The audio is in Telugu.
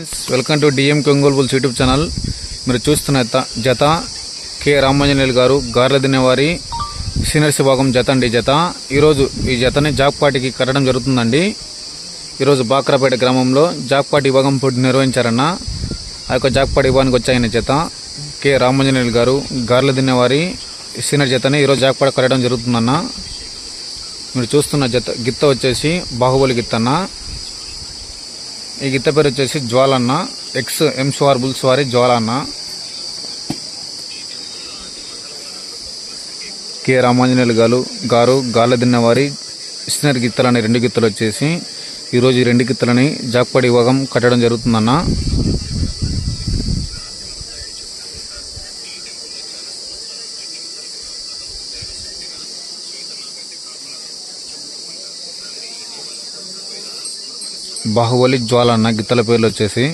Friends welcome to DM Kongol YouTube channel మీరు చూస్తున్న జత- జత కె రామాంజనేయులు గారు గార్ల దినేవారి సీనియర్స్ విభాగం జత అండి జత. ఈరోజు ఈ జతని జాక్పాటికి కట్టడం జరుగుతుందండి. ఈరోజు బాక్రాపేట గ్రామంలో జాక్పాటి విభాగం పోటీ నిర్వహించారన్న ఆ యొక్క జాక్పాటి విభాగానికి వచ్చాయన జత. కె రామాంజనేయులు గారు గార్ల దినేవారి సీనియర్ జతని ఈరోజు జాక్పాటి కట్టడం జరుగుతుందన్న. మీరు చూస్తున్న జత గిత్త వచ్చేసి బాహుబలి గిత్తన్న ఈ గిత్త పేరు వచ్చేసి జ్వాలన్న ఎక్స్ ఎంస్వార్ బుల్స్ వారి జ్వాలన్న. కె. రామాంజనేయులు గారు గారు గాల వారి ఇస్నర్ గిత్తలని రెండు గిత్తలు వచ్చేసి ఈరోజు ఈ రెండు గిత్తలని జాక్పడి విభాగం కట్టడం జరుగుతుందన్న. బాహుబలి జ్వాలన్న గిత్తల పేర్లు వచ్చేసి